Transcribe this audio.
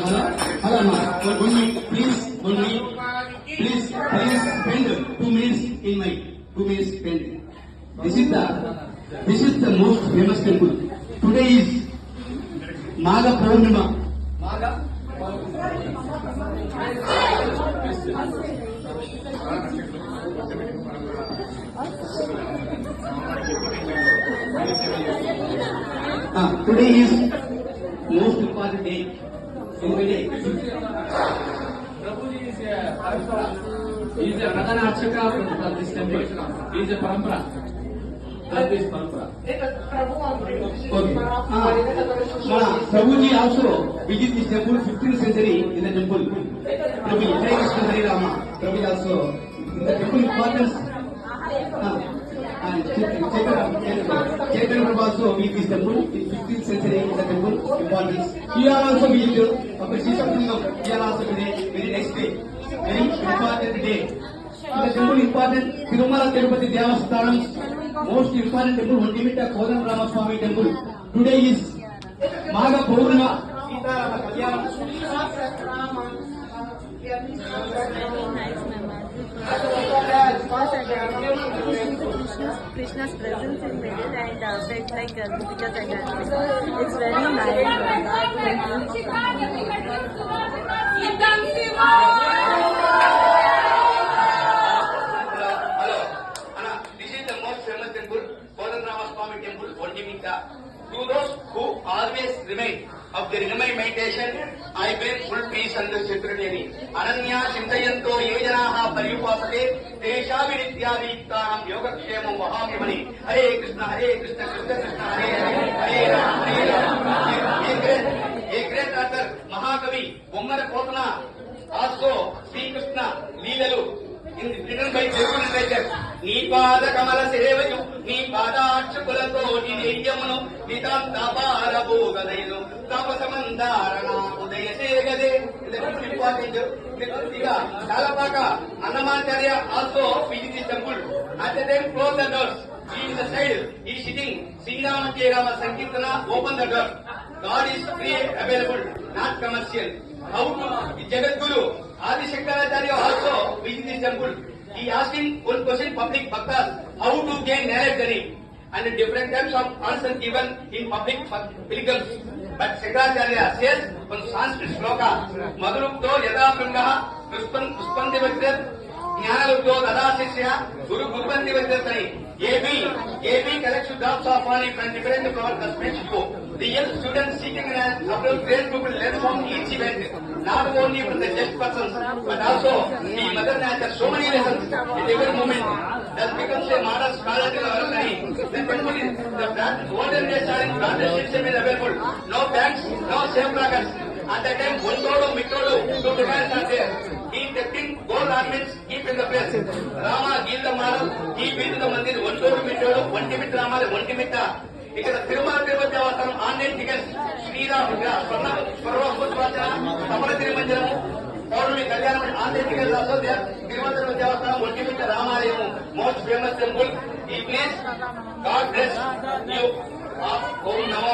Hello? Hello, ma. One one please. Minute. Please, please spend two minutes in my two minutes spend. This is the this is the most famous temple. Today is Maga Purnima. Maga. Ah, today is most important day. In my day. Prabhuji is a parampara. He is a Pradhana Archaka for this temple. He is a parampara. That is parampara. Okay. Ah, Mana Prabhuji also Chaitanya also visit this temple in 15th century in the temple importance. Here also visit of Shishakulingam. Here also today very next day. Very important day. The temple important Tirumala Tirupati Devasthanam most important temple Ondimita Kodan Ramaswamy temple. Today is Maga Purnima Sitarama Kalyanam. Krishna's, Krishna's presence in middle and uh, felt like uh, because I danced. It's very nice. Thank you. Those who always remain of their inner meditation, I bring full peace and security. అనన్యా చింతయంతో ఏ జనాహ పర్యుపాసతే తేషామి నిత్యాభియుక్తానం యోగక్షేమం వహామ్యమని Hare Krishna Hare Krishna Krishna Krishna Hare Hare Hare Rama Hare Rama a great author మహాకవి Bammera కోతన also Srikrishna లీలలు in return by Telugu literature నీ పాద కమల సేవయు నీ పాదాక్షకులతో నీ నెయ్యమును నితాంతపారభోగదయను తపసమందారణ ఉదయ ఇంపార్టెంట్? ఇక Annamacharya also visit the temple at the time close the doors ఈ ఇన్ ద సైడ్ ఈ శ్రీరామ జయరామ సంకీర్తన open the door god is free available not commercial how to Jagadguru Adi Shankaracharya also visit the temple he asking one question public bhaktas how to gain knowledge in and different types of answer given in public pilgrims but Shankaracharya says one Sanskrit shloka madhurukto yada brahma puspan puspanti జ్ఞానలుతో దదా శిష్య గురు గురుబంది విద్యతని a bee a bee collection drops of on from different flower the speech go the young student seeking an approach great people learn from each event not only from the just persons but also the mother nature so many lessons in every moment that becomes a modern scholar in our time the temple is the brand olden days are in branded system is available no banks no safe brackets at that time one todu mittodu two demands are there he taking gold ornaments keep in the place Rama గీత మారం ఈ బీద మందిర్ ఒంటోడు మిట్టోడు ఒంటి మిట్ట రామాలి ఒంటి మిట్ట. ఇక్కడ Tirumala Tirupati Devasthanam online tickets Sriram స్వర్ణ స్వర్వస్వచన సమర తిరుమంజనము పౌర్ణమి కళ్యాణం ఆన్లైన్ టికెట్ తిరుమల తిరుపతి దేవస్థానం ఒంటి మిట్ట రామాలయము మోస్ట్ ఫేమస్ టెంపుల్. ఈ ప్లేస్ గాడ్ బ్లెస్ యూ. ఓం నమో